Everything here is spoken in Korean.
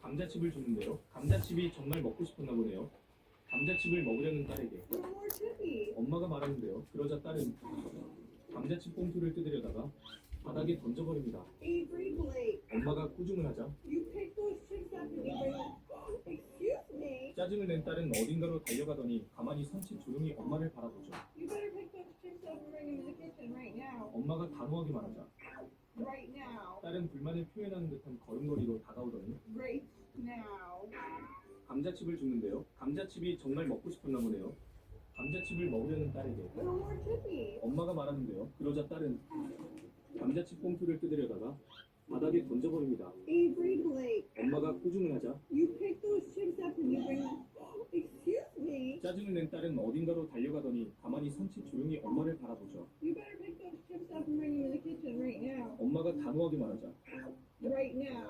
감자칩을 줬는데요. 감자칩이 정말 먹고 싶었나 보네요. 감자칩을 먹으려는 딸에게. 엄마가 말하는데요. 그러자 딸은 감자칩 봉투를 뜯으려다가 바닥에 던져버립니다. 엄마가 꾸중을 하자. 짜증을 낸 딸은 어딘가로 달려가더니 가만히 선치 조용히 엄마를 바라보죠. 엄마가 단호하게 말하자 Right now. 딸은 불만을 표현하는 듯한 걸음걸이로 다가오더니 Right now. 감자칩을 줬는데요. 감자칩이 정말 먹고 싶었나 보네요. 감자칩을 먹으려는 딸에게 No more chippy. 엄마가 말하는데요. 그러자 딸은 감자칩 봉투를 뜯으려다가 바닥에 던져버립니다. Avery Blake, 엄마가 꾸중을 하자 you pick those chips up and you bring. Excuse me. 짜증을 낸 딸은 어딘가로 달려 단호하게 말하자. Right now.